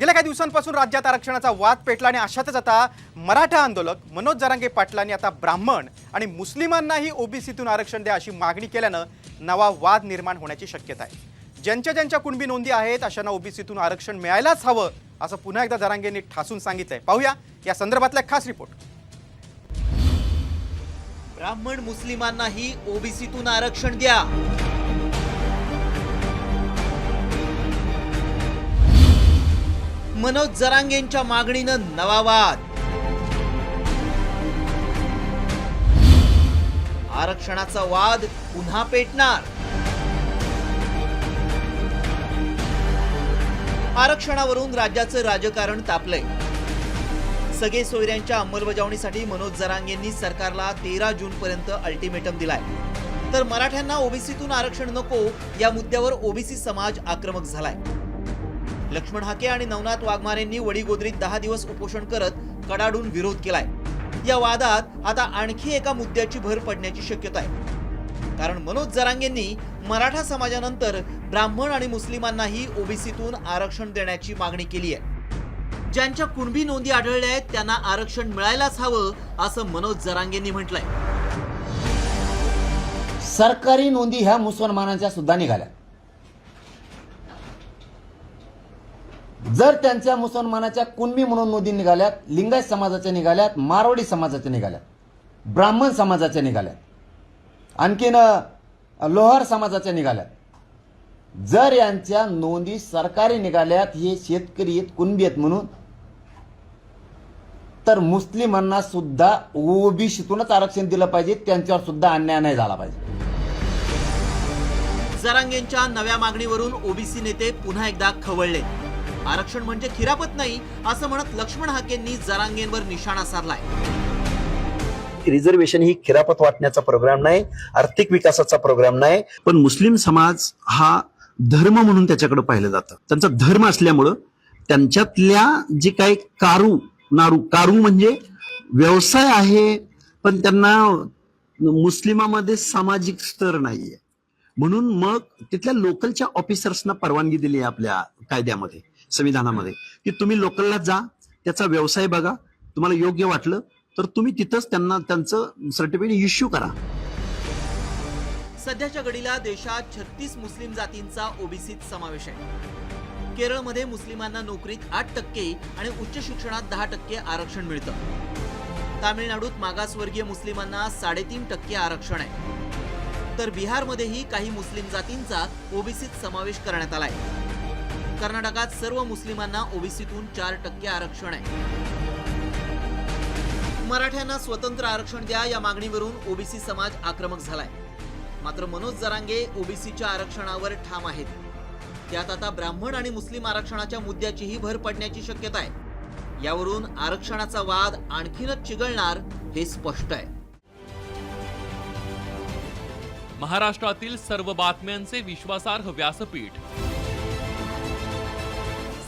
गेल्या काही दिवसांपासून राज्यात आरक्षणाचा वाद पेटला आणि अशातच आता मराठा आंदोलक मनोज जरांगे पाटलांनी आता ब्राह्मण आणि मुस्लिमांनाही ओबीसीतून आरक्षण द्या अशी मागणी केल्यानं नवा वाद निर्माण होण्याची शक्यता आहे. ज्यांच्या ज्यांच्या कुणबी नोंदी आहेत अशांना ओबीसीतून आरक्षण मिळायलाच हवं असं पुन्हा एकदा जरांगेंनी ठासून सांगितलंय. पाहूया या संदर्भातला एक खास रिपोर्ट. ब्राह्मण मुस्लिमांनाही ओबीसीतून आरक्षण द्या. मनोज जरांगेंच्या मागणीनं नवा वाद. आरक्षणाचा वाद पुन्हा पेटणार. आरक्षणावरून राज्याचं राजकारण तापलंय. सगळे सोयऱ्यांच्या अंमलबजावणीसाठी मनोज जरांगेंनी सरकारला तेरा जून पर्यंत अल्टिमेटम दिलाय. तर मराठ्यांना ओबीसीतून आरक्षण नको या मुद्द्यावर ओबीसी समाज आक्रमक झालाय. लक्ष्मण हाके आणि नवनाथ वाघमारेंनी वडीगोद्रीत दहा दिवस उपोषण करत कडाडून विरोध केलाय. या वादात आता आणखी एका मुद्द्याची भर पडण्याची शक्यता आहे. कारण मनोज जरांगेंनी मराठा समाजानंतर ब्राह्मण आणि मुस्लिमांनाही ओबीसीतून आरक्षण देण्याची मागणी केली आहे. ज्यांच्या कुणबी नोंदी आढळल्या आहेत त्यांना आरक्षण मिळायलाच हवं असं मनोज जरांगेंनी म्हटलंय. सरकारी नोंदी ह्या मुसलमानांच्या सुद्धा निघाल्या जर त्यांच्या मुसलमानाच्या कुणबी म्हणून नोंदी निघाल्यात लिंगायत समाजाच्या निघाल्यात मारवाडी समाजाच्या निघाल्यात ब्राह्मण समाजाच्या निघाल्यात आणखीन लोहार समाजाच्या निघाल्यात जर यांच्या नोंदी सरकारी निघाल्यात हे शेतकरी आहेत कुणबी आहेत म्हणून तर मुस्लिमांना सुद्धा ओबीसीतूनच आरक्षण दिलं पाहिजे त्यांच्यावर सुद्धा अन्याय नाही झाला पाहिजे. जरांगेंच्या नव्या मागणीवरून ओबीसी नेते पुन्हा एकदा खवळले. आरक्षण म्हणजे खिरापत नाही असं म्हणत लक्ष्मण हाकेंनी जरांगेंवर निशाणा साधलाय. रिझर्वेशन ही खिरापत वाटण्याचा प्रोग्राम नाही आर्थिक विकासाचा प्रोग्राम नाही. पण मुस्लिम समाज हा धर्म म्हणून त्याच्याकडे पाहिलं जातं. त्यांचा धर्म असल्यामुळं त्यांच्यातल्या जे काही कारू नारू कारू म्हणजे व्यवसाय आहे पण त्यांना मुस्लिमामध्ये सामाजिक स्तर नाहीये. म्हणून मग तिथल्या लोकलच्या ऑफिसर्सना परवानगी दिली आहे आपल्या कायद्यामध्ये. संविधानामध्ये. की तुम्ही लोकलला जा त्याचा व्यवसाय बघा तुम्हाला योग्य वाटलं तर तुम्ही तिथंच त्यांना त्यांचं सर्टिफिकेट इश्यू करा. सध्याच्या घडीला देशात छत्तीस मुस्लिम जातींचा ओबीसीत समावेश आहे. केरळमध्ये मुस्लिमांना नोकरीत आठ टक्के आणि उच्च शिक्षणात दहा टक्के आरक्षण मिळतं. तामिळनाडूत मागासवर्गीय मुस्लिमांना साडेतीन टक्के आरक्षण आहे. तर बिहारमध्येही काही मुस्लिम जातींचा ओबीसीत समावेश करण्यात आलाय. कर्नाटकात सर्व मुस्लिमांना ओबीसीतून चार टक्के आरक्षण आहे. मराठ्यांना स्वतंत्र आरक्षण द्या या मागणीवरून ओबीसी समाज आक्रमक झालाय. मात्र मनोज जरांगे ओबीसीच्या आरक्षणावर ठाम आहेत. त्यात आता ब्राह्मण आणि मुस्लिम आरक्षणाच्या मुद्द्याचीही भर पडण्याची शक्यता आहे. यावरून आरक्षणाचा वाद आणखीनच चिघळणार हे स्पष्ट आहे. महाराष्ट्रातील सर्व बातम्यांचे विश्वासार्ह व्यासपीठ